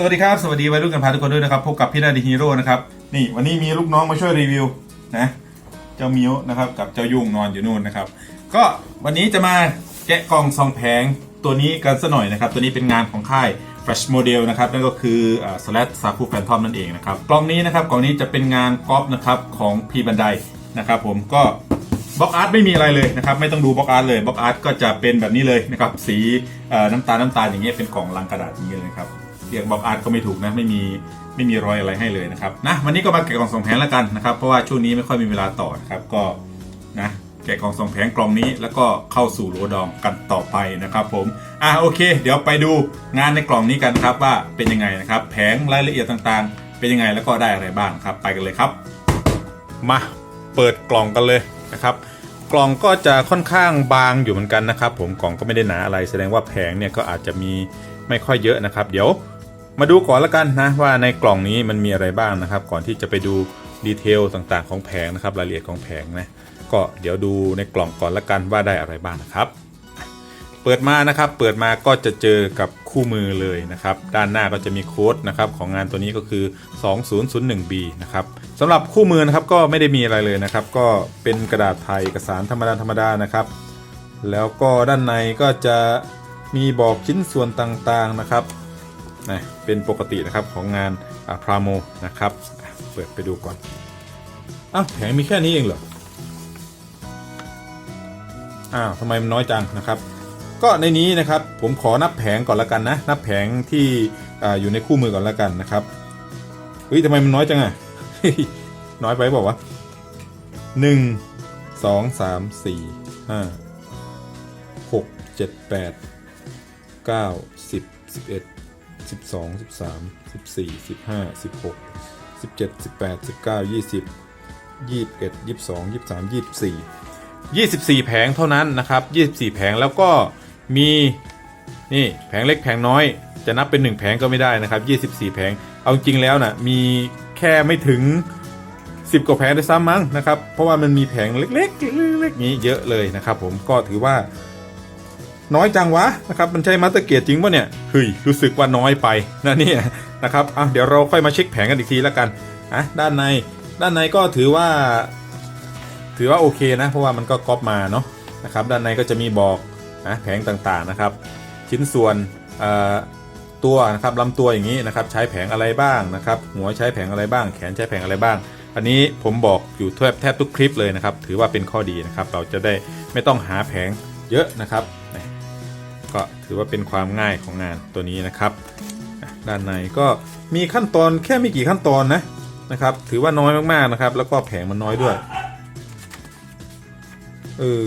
สวัสดีครับ สวัสดีวัยรุ่นกันพาทุกคนด้วยนะครับ พบกับพี่นาดีฮีโร่นะครับ นี่วันนี้มีลูกน้องมาช่วยรีวิวนะ เจ้ามิวนะครับกับเจ้ายุ่งนอนอยู่นู่นนะครับ ก็วันนี้จะมาแกะกล่องซองแผงตัวนี้กันสักหน่อยนะครับ ตัวนี้เป็นงานของค่าย Fresh Model นะครับ นั่นก็คือสแลตซาคูแฟนทอมนั่นเองนะครับ กล่องนี้นะครับ กล่องนี้จะเป็นงานก๊อปนะครับของพีบันไดนะครับผม ก็บล็อกอาร์ตไม่มีอะไรเลยนะครับ ไม่ต้องดูบล็อกอาร์ตเลยบล็อกอาร์ตก็จะเป็นแบบนี้เลยนะครับ สีน้ำตาลน้ำตาลอย่างเงี้ย เป็นกล่องลังกระดาษอย่างเงี้ยเลยครับ เรียกบล็อกอาร์ตก็ไม่ถูกนะไม่มีไม่มีรอยอะไรให้เลยนะครับนะวันนี้ก็มาแกะกล่องสองแผงแล้วกันนะครับเพราะว่าช่วงนี้ไม่ค่อยมีเวลาต่อนะครับก็นะแกะกล่องสองแผงกล่องนี้แล้วก็เข้าสู่โหลดองกันต่อไปนะครับ ผมอะโอเค เดี๋ยวไปดูงานในกล่องนี้กันครับว่าเป็นยังไงนะครับ แผงรายละเอียดต่างๆ เป็นยังไงแล้วก็ได้อะไรบ้างครับ ไปกันเลยครับ มาเปิดกล่องกันเลยนะครับกล่องก็จะค่อนข้างบางอยู่เหมือนกันนะครับ ผมกล่องก็ไม่ได้หนาอะไร แสดงว่าแผงเนี่ยก็อาจจะมีไม่ค่อยเยอะนะครับ เดี๋ยว มาดูก่อนล้วกันนะว่าในกล่องนี้มันมีอะไรบ้างนะครับ ก่อนที่จะไปดูดีเทลต่างๆ ของแผงนะครับรายละเอียดของแผงนะก็เดี๋ยวดูในกล่องก่อนละกันว่าได้อะไรบ้างนะครับ เปิดมานะครับเปิดมาก็จะเจอกับคู่มือเลยนะครับ ด้านหน้าก็จะมีโค้ดนะครับของงานตัวนี้ก็คือ 2001B นะครับสำหรับคู่มือนะครับก็ไม่ได้มีอะไรเลยนะครับ ก็เป็นกระดาษไทยเอกสารธรรมดาธรรมดานะครับ แล้วก็ด้านในก็จะมีบอกชิ้นส่วนต่างๆนะครับ นะเป็นปกตินะครับของงานพรามโมนะครับ เปิดไปดูก่อนอ้าวแผงมีแค่นี้เองเหรออ้าวทำไมมันน้อยจังนะครับ ก็ในนี้นะครับผมขอนับแผงก่อนละกันนะ นับแผงที่ออยู่ในคู่มือก่อนละกันนะครับเฮ้ยทำไมมันน้อยจังอะน้อยไปบอกว่าหนึ่งสองสามสี่ห้าหกเจ็ดแปดเก้าสิบสิบเอ็ด สิบสองสิบสามสิบสี่สิบห้าสิบหกสิบเจ็ดสิบแปดสิบเก้ายี่สิบยี่สิบเอ็ดยี่สิบสองยี่สิบสามยี่สิบสี่24แผงเท่านั้นนะครับ24แผงแล้วก็มีนี่แผงเล็กแผงน้อย จะนับเป็น1แผงก็ไม่ได้นะครับ24แผงเอาจริงแล้วนะ่ะมีแค่ไม่ถึง10กว่าแผงด้วยซ้ำมั้งนะครับเพราะว่ามันมีแผงเล็กๆเล็กๆนี้เยอะเลยนะครับผมก็ถือว่า น้อยจังวะนะครับมันใช่มาสเตอร์เกียรจริงปะเนี่ยเฮ้ยรู้สึกว่าน้อยไปนะเนี่ยนะครับอะเดี๋ยวเราค่อยมาเช็คแผงกันอีกทีแล้วกันอะด้านในด้านในก็ถือว่า ถือว่าโอเคนะ เพราะว่ามันก็ก๊อปมาเนาะนะครับด้านในก็จะมีบอกนะแผงต่างๆนะครับ ชิ้นส่วนเอ่อตัวนะครับลำตัวอย่างนี้นะครับใช้แผงอะไรบ้างนะครับหัวใช้แผงอะไรบ้าง แขนใช้แผงอะไรบ้าง อันนี้ผมบอกอยู่แทบแทบทุกคลิปเลยนะครับ ถือว่าเป็นข้อดีนะครับ เราจะได้ไม่ต้องหาแผงเยอะนะครับ ก็ถือว่าเป็นความง่ายของงานตัวนี้นะครับ ด้านในก็มีขั้นตอนแค่ไม่กี่ขั้นตอนนะนะครับ ถือว่าน้อยมากๆนะครับ แล้วก็แผงมันน้อยด้วยเออ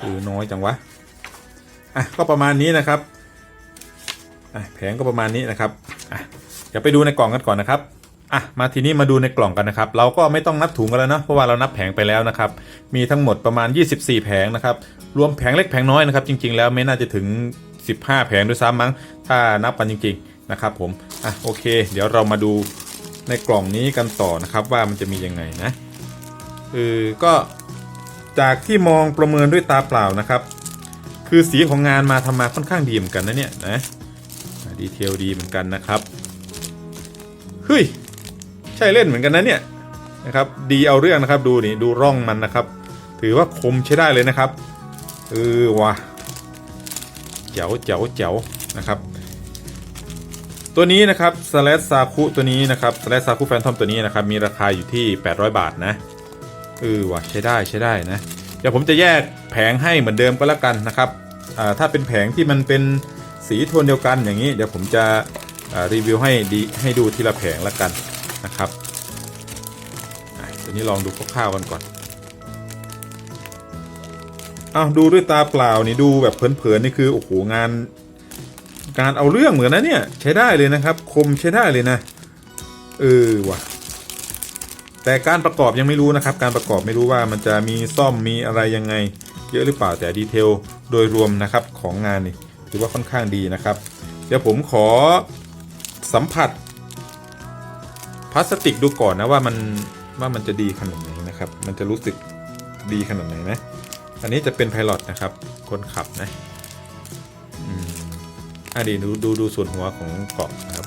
เออน้อยจังวะอะก็ประมาณนี้นะครับอะแผงก็ประมาณนี้นะครับอะเดี๋ยวไปดูในกล่องกันก่อนนะครับ อะมาทีนี้มาดูในกล่องกันนะครับ เราก็ไม่ต้องนับถุงกันแล้วนะเพราะว่าเรานับแผงไปแล้วนะครับ มีทั้งหมดประมาณ 24 แผงนะครับ รวมแผงเล็กแผงน้อยนะครับ จริง ๆ แล้วไม่น่าจะถึง 15 แผงด้วยซ้ำมั้ง ถ้านับกันจริง ๆ นะครับผม อะโอเค เดี๋ยวเรามาดูในกล่องนี้กันต่อนะครับว่ามันจะมียังไงนะเออก็จากที่มองประเมินด้วยตาเปล่านะครับ คือสีของงานมาทำมาค่อนข้างดีเหมือนกันนะเนี่ยนะดีเทลดีเหมือนกันนะครับเฮ้ย ช่เล่นเหมือนกันนะเนี่ยนะครับดีเอาเรื่องนะครับดูนี่ดูร่องมันนะครับ ถือว่าคมใช้ได้เลยนะครับเออว่ะเจ๋วเจ๋วเจ๋วนะครับ ตัวนี้นะครับสแลซาคุตัวนี้นะครับสแลซาคุแฟนทอมตัวนี้นะครับมีราคาอยู่ที่ 800 บาทนะเออว่ะใช้ได้ใช้ได้นะเดี๋ยวผมจะแยกแผงให้เหมือนเดิมก็แล้วกันนะครับอ่าถ้าเป็นแผงที่มันเป็นสีโทนเดียวกันอย่างนี้ เดี๋ยวผมจะอ่ารีวิวให้ดีให้ดูทีละแผงแล้วกัน นะครับอะตัวนี้ลองดูคร่าวๆกันก่อนอ้าวดูด้วยตาเปล่านี่ดูแบบเผินๆนี่คือโอ้โหงาน การเอาเรื่องเหมือนนะเนี่ยใช้ได้เลยนะครับ คมใช้ได้เลยนะเออว่ะแต่การประกอบยังไม่รู้นะครับ การประกอบไม่รู้ว่ามันจะมีซ่อมมีอะไรยังไง เยอะหรือเปล่าแต่ดีเทลโดยรวมนะครับของงานนี่ถือว่าค่อนข้างดีนะครับ เดี๋ยวผมขอสัมผัส พลาสติกดูก่อนนะว่ามันว่ามันจะดีขนาดไหนนะครับ มันจะรู้สึกดีขนาดไหนนะ อันนี้จะเป็นไพลอตนะครับ คนขับนะอืมอะดีดูดูดูส่วนหัวของเกล่องนะครับ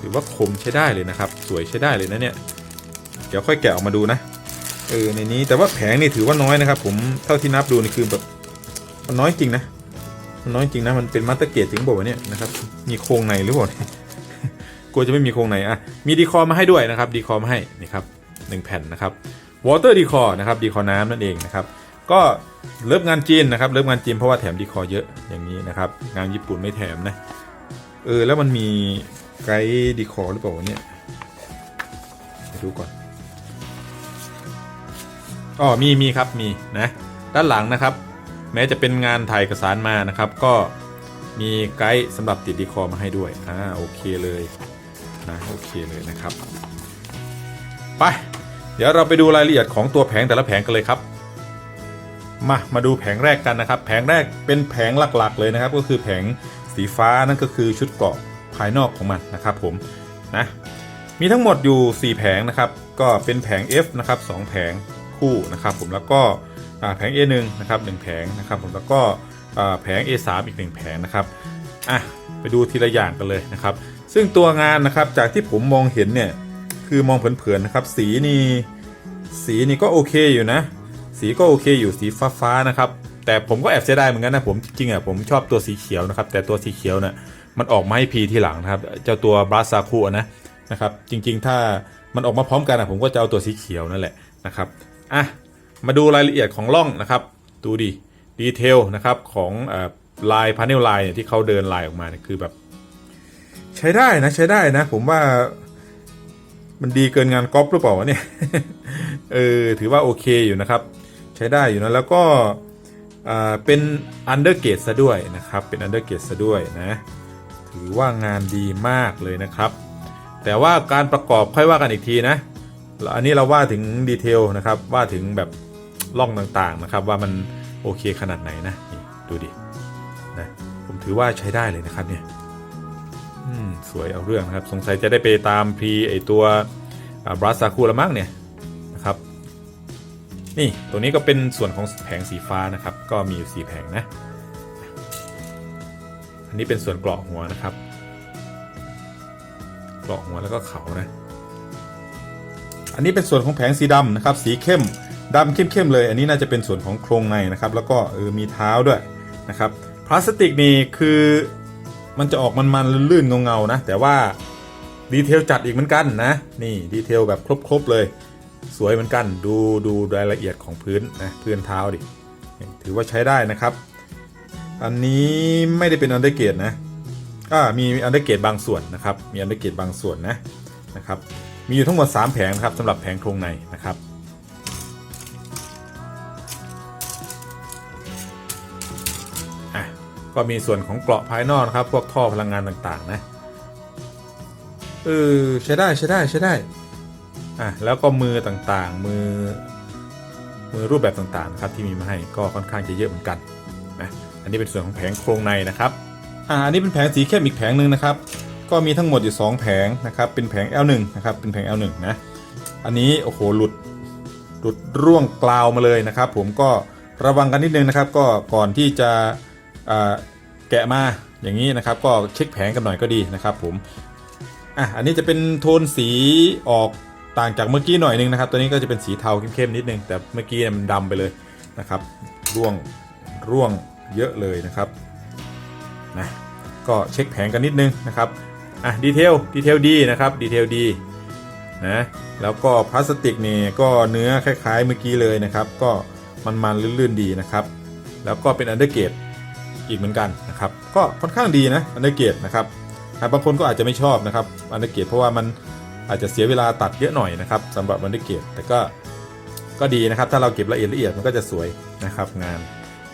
ถือว่าคมใช้ได้เลยนะครับ สวยใช้ได้เลยนะเนี่ย เดี๋ยวค่อยแกะออกมาดูนะ เออในนี้แต่ว่าแผงนี่ถือว่าน้อยนะครับ ผมเท่าที่นับดูนี่คือแบบมันน้อยจริงนะมันน้อยจริงนะมันเป็นมัตเตอร์เกตจริงบอกว่าเนี่ยนะครับ มีโครงในหรือเปล่า กลัวจะไม่มีโครงในอะมีดีคอร์มาให้ด้วยนะครับดีคอร์มาให้นี่ครับหนึ่งแผ่นนะครับวอเตอร์ดีคอร์นะครับดีคอร์น้ำนั่นเองนะครับก็เลิฟงานจีนนะครับเลิฟงานจีนเพราะว่าแถมดีคอร์เยอะอย่างนี้นะครับงานญี่ปุ่นไม่แถมนะเออแล้วมันมีไกด์ดีคอร์หรือเปล่าเนี่ยไปดูก่อนอ๋อมีมีครับมีนะด้านหลังนะครับ แม้จะเป็นงานถ่ายเอกสารมานะครับ ก็มีไกด์สำหรับติดดีคอร์มาให้ด้วยอ่าโอเคเลย นะโอเคเลยนะครับไปเดี๋ยวเราไปดูรายละเอียดของตัวแผงแต่ละแผงกันเลยครับ มามาดูแผงแรกกันนะครับ แผงแรกเป็นแผงหลักๆ เลยนะครับ ก็คือแผงสีฟ้านั่นก็คือชุดเกราะภายนอกของมันนะครับ ผมนะมีทั้งหมดอยู่ 4 แผงนะครับ ก็เป็นแผง F นะครับ2แผงคู่นะครับผมแล้วก็แผง A1 นะครับ1แผงนะครับผมแล้วก็แผง A3 อีก 1 แผงนะครับอะไปดูทีละอย่างกันเลยนะครับ ซึ่งตัวงานนะครับจากที่ผมมองเห็นเนี่ยคือมองเผินๆนะครับ สีนี่สีนี่ก็โอเคอยู่นะ สีก็โอเคอยู่สีฟ้าๆนะครับ แต่ผมก็แอบเสียดายเหมือนกันนะผมจริงๆอะผมชอบตัวสีเขียวนะครับ แต่ตัวสีเขียวน่ะมันออกมาให้พีทีหลังนะครับ เจ้าตัวบราซาคุนะนะครับ จริงๆ ถ้ามันออกมาพร้อมกันอะผมก็จะเอาตัวสีเขียวนั่นแหละนะครับอะมาดูรายละเอียดของล่องนะครับ ดูดิดีเทลนะครับของอลายพาเนลลายเนี่ยที่เขาเดินลายออกมาเนี่ยคือแบบ ใช้ได้นะ ใช้ได้นะ ผมว่ามันดีเกินงานก๊อปหรือเปล่าเนี่ย เออ ถือว่าโอเคอยู่นะครับ ใช้ได้อยู่นะ แล้วก็เป็นอันเดอร์เกตซะด้วยนะครับ เป็นอันเดอร์เกตซะด้วยนะ ถือว่างานดีมากเลยนะครับ แต่ว่าการประกอบค่อยว่ากันอีกทีนะแล้วอันนี้เราว่าถึงดีเทลนะครับ ว่าถึงแบบล่องต่างๆนะครับ ว่ามันโอเคขนาดไหนนะนดูดิ นะ ผมถือว่าใช้ได้เลยนะครับเนี่ย สวยเอาเรื่องนะครับ สงสัยจะได้ไปตามพรีไอตัวบรัสซาคูละมั้งเนี่ยนะครับ นี่ตัวนี้ก็เป็นส่วนของแผงสีฟ้านะครับ ก็มีอยู่สีแผงนะ อันนี้เป็นส่วนเกราะหัวนะครับเกราะหัวแล้วก็เขานะ อันนี้เป็นส่วนของแผงสีดำนะครับ สีเข้มดำเข้มๆเลย อันนี้น่าจะเป็นส่วนของโครงในนะครับ แล้วก็เออมีเท้าด้วยนะครับ พลาสติกนี่คือ มันจะออกมันๆลื่นๆเงาๆนะ แต่ว่าดีเทลจัดอีกเหมือนกันนะ นี่ดีเทลแบบครบๆเลย สวยเหมือนกันดูดูรายละเอียดของพื้นนะพื้นเท้าดิถือว่าใช้ได้นะครับ อันนี้ไม่ได้เป็นอันเดอร์เกตนะก็มีอันเดอร์เกตบางส่วนนะครับ มีอันเดอร์เกตบางส่วนนะนะครับ มีอยู่ทั้งหมด 3 แผงนะครับสำหรับแผงโครงในนะครับ ก็มีส่วนของเกราะภายนอกนะครับ พวกท่อพลังงานต่างๆนะเออใช้ได้ใช้ได้ใช้ได้อะแล้วก็มือต่างๆมือ มือรูปแบบต่างๆนะครับที่มีมาให้ก็ค่อนข้างจะเยอะเหมือนกันนะอันนี้เป็นส่วนของแผงโครงในนะครับอ่าอันนี้เป็นแผงสีเข้มอีกแผงหนึ่งนะครับ ก็มีทั้งหมดอยู่ 2 แผงนะครับเป็นแผง L1 นะครับเป็นแผง L1 นะอันนี้โอ้โหหลุดหลุดร่วงกลาวมาเลยนะครับ ผมก็ระวังกันนิดนึงนะครับ ก็ก่อนที่จะอ่า แกะมาอย่างนี้นะครับ ก็เช็คแผงกันหน่อยก็ดีนะครับผมอะอันนี้จะเป็นโทนสีออกต่างจากเมื่อกี้หน่อยนึงนะครับ ตัวนี้ก็จะเป็นสีเทาเข้มๆนิดนึง แต่เมื่อกี้เนี่ยมันดำไปเลยนะครับ ร่วงร่วงเยอะเลยนะครับนะก็เช็คแผงกันนิดนึงนะครับอะดีเทลดีเทลดีนะครับดีเทลดีนะแล้วก็พลาสติกนี่ก็เนื้อคล้ายๆเมื่อกี้เลยนะครับ ก็มันๆลื่นๆดีนะครับ แล้วก็เป็นอันเดอร์เกต อีกเหมือนกันนะครับก็ค่อนข้างดีนะอันเดอร์เกตนะครับอ่บางคนก็อาจจะไม่ชอบนะครับอันเดอร์เกตเพราะว่ามันอาจจะเสียเวลาตัดเยอะหน่อยนะครับสำหรับอันเดอร์เกตแต่ก็ก็ดีนะครับ ถ้าเราเก็บละเอียดละเอียดมันก็จะสวยนะครับ งาน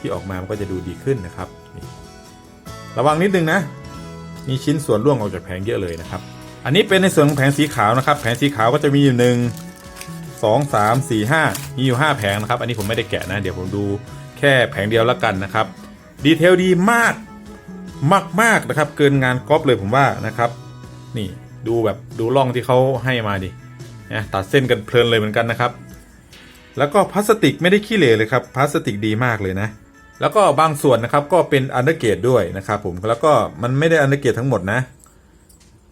ที่ออกมามันก็จะดูดีขึ้นนะครับ ระวังนิดนึงนะ มีชิ้นส่วนร่วงออกจากแผงเยอะเลยนะครับ อันนี้เป็นในส่วนของแผงสีขาวนะครับ แผงสีขาวก็จะมีอยู่หนึ่งสองสามสี่ห้ามีอยู่ห้าแผงนะครับ อันนี้ผมไม่ได้แกะนะ เดี๋ยวผมดูแค่แผงเดียวแล้วกันนะครับ ดีเทลดีมากมากมากนะครับ เกินงานก๊อปเลยผมว่านะครับ นี่ดูแบบดูร่องที่เขาให้มาดินะตัดเส้นกันเพลินเลยเหมือนกันนะครับ แล้วก็พลาสติกไม่ได้ขี้เหร่เลยครับพลาสติกดีมากเลยนะ แล้วก็บางส่วนนะครับก็เป็นอันเดอร์เกตด้วยนะครับผมแล้วก็มันไม่ได้อันเดอร์เกตทั้งหมดนะ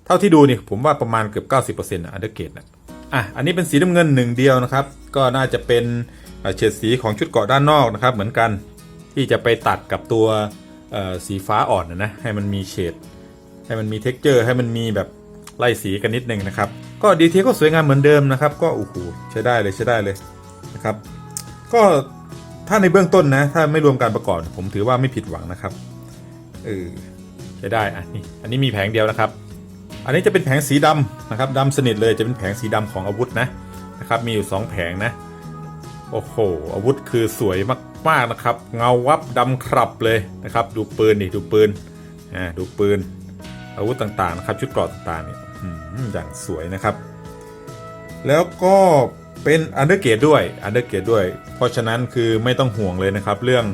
เท่าที่ดูนี่ผมว่าประมาณเกือบ 90%นะอันเดอร์เกตนะอะอันนี้เป็นสีน้ำเงินหนึ่งเดียวนะครับ ก็น่าจะเป็นเฉดสีของชุดเกาะด้านนอกนะครับ เหมือนกัน ที่จะไปตัดกับตัวสีฟ้าอ่อนนะนะให้มันมีเฉดให้มันมีเท็กเจอร์ ให้มันมีแบบไล่สีกันนิดนึงนะครับ ก็ดีเทลก็สวยงามเหมือนเดิมนะครับ ก็โอ้โหใช้ได้เลยใช้ได้เลยนะครับ ก็ถ้าในเบื้องต้นนะ ถ้าไม่รวมการประกอบผมถือว่าไม่ผิดหวังนะครับเออใช้ได้อะนี่อันนี้มีแผงเดียวนะครับ อันนี้จะเป็นแผงสีดำนะครับดำสนิทเลยจะเป็นแผงสีดำของอาวุธนะนะครับ มีอยู่ 2 แผงนะ โอ้โหอาวุธคือสวยมาก ๆนะครับ เงาวับดำคลับเลยนะครับ ดูปืนดิดูปืนอ่าดูปืน อาวุธต่างๆนะครับชุดเกราะต่างๆเนี่ยอย่างสวยนะครับ แล้วก็เป็นอันเดอร์เกตด้วยอันเดอร์เกตด้วย เพราะฉะนั้นคือไม่ต้องห่วงเลยนะครับเรื่อง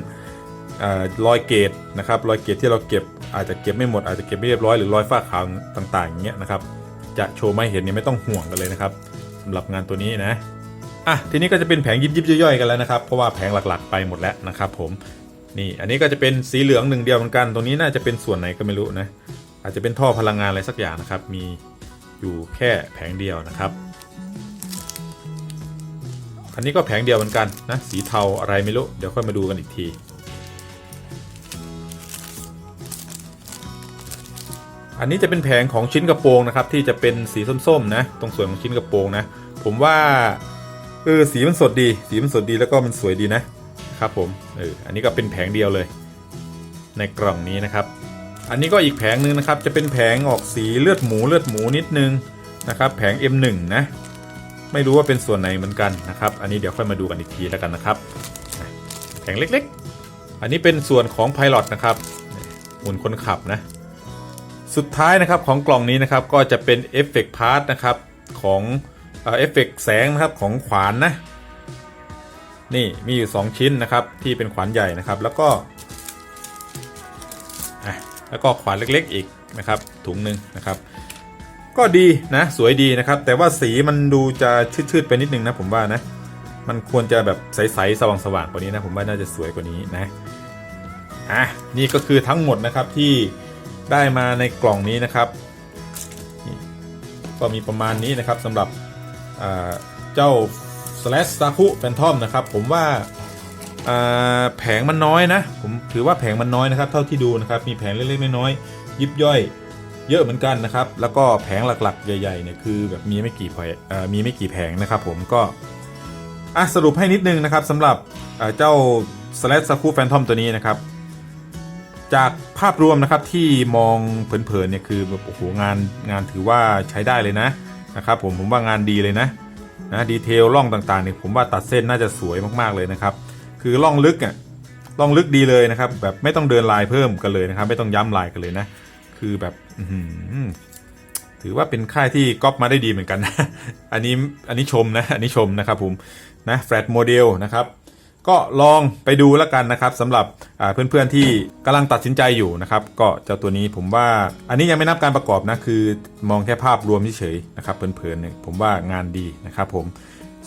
เออรอยเกตนะครับรอยเกตที่เราเก็บอาจจะเก็บไม่หมดอาจจะเก็บไม่เรียบร้อยหรือรอยฝ้าขาวต่างๆอย่างเงี้ยนะครับจะโชว์ไม่เห็นเนี่ยไม่ต้องห่วงกันเลยนะครับสำหรับงานตัวนี้นะ อะทีนี้ก็จะเป็นแผงยิบยิบย่อยๆกันแล้วนะครับ เพราะว่าแผงหลักๆไปหมดแล้วนะครับผมนี่อันนี้ก็จะเป็นสีเหลืองหนึ่งเดียวเหมือนกัน ตรงนี้น่าจะเป็นส่วนไหนก็ไม่รู้นะอาจจะเป็นท่อพลังงานอะไรสักอย่างนะครับ มีอยู่แค่แผงเดียวนะครับ อันนี้ก็แผงเดียวเหมือนกันนะสีเทาอะไรไม่รู้เดี๋ยวค่อยมาดูกันอีกทีอันนี้จะเป็นแผงของชิ้นกระโปรงนะครับที่จะเป็นสีส้มๆนะ ตรงส่วนของชิ้นกระโปรงนะ ผมว่า เออสีมันสดดี สีมันสดดีแล้วก็มันสวยดีนะครับผมเอออันนี้ก็เป็นแผงเดียวเลย ในกล่องนี้นะครับ อันนี้ก็อีกแผงหนึ่งนะครับ จะเป็นแผงออกสีเลือดหมูเลือดหมูนิดนึงนะครับ แผง M1 นะไม่รู้ว่าเป็นส่วนไหนเหมือนกันนะครับ อันนี้เดี๋ยวค่อยมาดูกันอีกทีแล้วกันนะครับแผงเล็กๆ อันนี้เป็นส่วนของ Pilot นะครับหมุนคนขับนะ สุดท้ายนะครับของกล่องนี้นะครับก็จะเป็นเอฟเฟกต์พาร์ทนะครับของ เอฟเฟกแสงนะครับของขวานนะ นี่มีอยู่ 2 ชิ้นนะครับที่เป็นขวานใหญ่นะครับ แล้วก็แล้วก็ขวานเล็กๆอีกนะครับ ถุงหนึ่งนะครับ ก็ดีนะสวยดีนะครับ แต่ว่าสีมันดูจะชืดๆไปนิดนึงนะผมว่านะ มันควรจะแบบใสๆสว่างๆกว่านี้นะผมว่าน่าจะสวยกว่านี้นะอะนี่ก็คือทั้งหมดนะครับที่ได้มาในกล่องนี้นะครับ ก็มีประมาณนี้นะครับสำหรับ เจ้า slash ซาคุแฟนทอมนะครับ ผมว่าแผงมันน้อยนะ ผมถือว่าแผงมันน้อยนะครับ เท่าที่ดูนะครับ มีแผงเล็กๆน้อยๆยิบย่อย เยอะเหมือนกันนะครับ แล้วก็แผงหลักๆ ใหญ่ๆเนี่ยคือแบบมีไม่กี่แผงเอ่อมีไม่กี่แผงนะครับ ผมก็อะสรุปให้นิดนึงนะครับสำหรับเจ้า slash ซาคุแฟนทอมตัวนี้นะครับ จากภาพรวมนะครับที่มองเผินๆเนี่ยคือแบบโอ้โหงานงานถือว่าใช้ได้เลยนะ นะครับผมผมว่างานดีเลยนะนะดีเทลร่องต่างๆเนี่ยผมว่าตัดเส้นน่าจะสวยมากๆเลยนะครับคือร่องลึกอะร่องลึกดีเลยนะครับ แบบไม่ต้องเดินลายเพิ่มกันเลยนะครับ ไม่ต้องย้ำลายกันเลยนะ คือแบบถือว่าเป็นค่ายที่ก๊อปมาได้ดีเหมือนกันนะอันนี้อันนี้ชมนะอันนี้ชมนะครับผมนะแฟลตโมเดลนะครับ ก็ลองไปดูแล้วกันนะครับสำหรับเพื่อนๆที่กำลังตัดสินใจอยู่นะครับก็เจ้าตัวนี้ผมว่าอันนี้ยังไม่นับการประกอบนะคือมองแค่ภาพรวมเฉยๆนะครับเพลินๆเนี่ยผมว่างานดีนะครับผม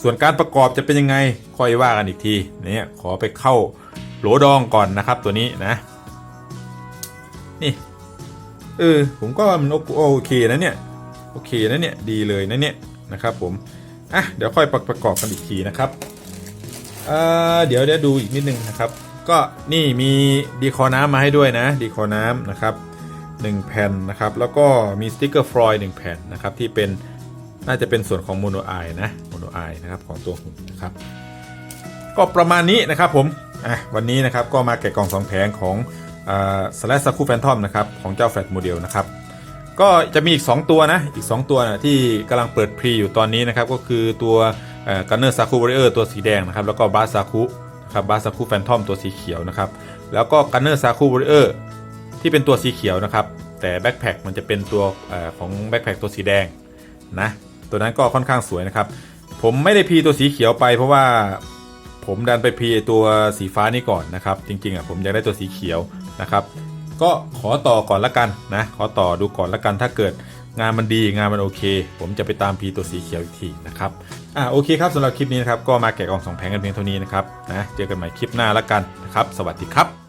ส่วนการประกอบจะเป็นยังไงค่อยว่ากันอีกทีเนี่ยขอไปเข้าโหลดองก่อนนะครับตัวนี้นะนี่เออผมก็มันโอโอเคนะเนี่ยโอเคนะเนี่ยดีเลยนะเนี่ยนะครับผมอะเดี๋ยวค่อยประกอบกันอีกทีนะครับ เดี๋ยวเดี๋ยวดูอีกนิดนึงนะครับ ก็นี่มีดีคอน้ำมาให้ด้วยนะดีคอน้ำนะครับ1แผ่นนะครับ แล้วก็มีสติกเกอร์ฟลอยด์หนึ่งแผ่นนะครับ ที่เป็นน่าจะเป็นส่วนของโมโนไอนะโมโนไอนะครับของตัวหุ่นนะครับ ก็ประมาณนี้นะครับผมอะวันนี้นะครับก็มาแกะกล่องสองแผงของสแลสซาคูแฟนทอมนะครับของเจ้าแฟลตโมเดลนะครับก็จะมีอีก 2 ตัวนะอีก 2 ตัวนะที่กำลังเปิดพรีอยู่ตอนนี้นะครับก็คือตัว กันเนอร์ซาคูวอริเออร์ตัวสีแดงนะครับแล้วก็บาซาคุนะครับบาซาคุแฟนทอมตัวสีเขียวนะครับแล้วก็กันเนอร์ซาคูวอริเออร์ที่เป็นตัวสีเขียวนะครับแต่แบ็คแพคมันจะเป็นตัวอของแบ็คแพคตัวสีแดงนะตัวนั้นก็ค่อนข้างสวยนะครับผมไม่ได้พีตัวสีเขียวไปเพราะว่าผมดันไปพีตัวสีฟ้านี่ก่อนนะครับจริงๆอะผมอยากได้ตัวสีเขียวนะครับก็ขอต่อก่อนละกันนะขอต่อดูก่อนละกันถ้าเกิด งานมันดีงานมันโอเค ผมจะไปตามพีตัวสีเขียวอีกทีนะครับอ่าโอเคครับสำหรับคลิปนี้นะครับก็มาแกะกล่องสองแผงกันเพียงเท่านี้นะครับนะเจอกันใหม่คลิปหน้าแล้วกันนะครับ สวัสดีครับ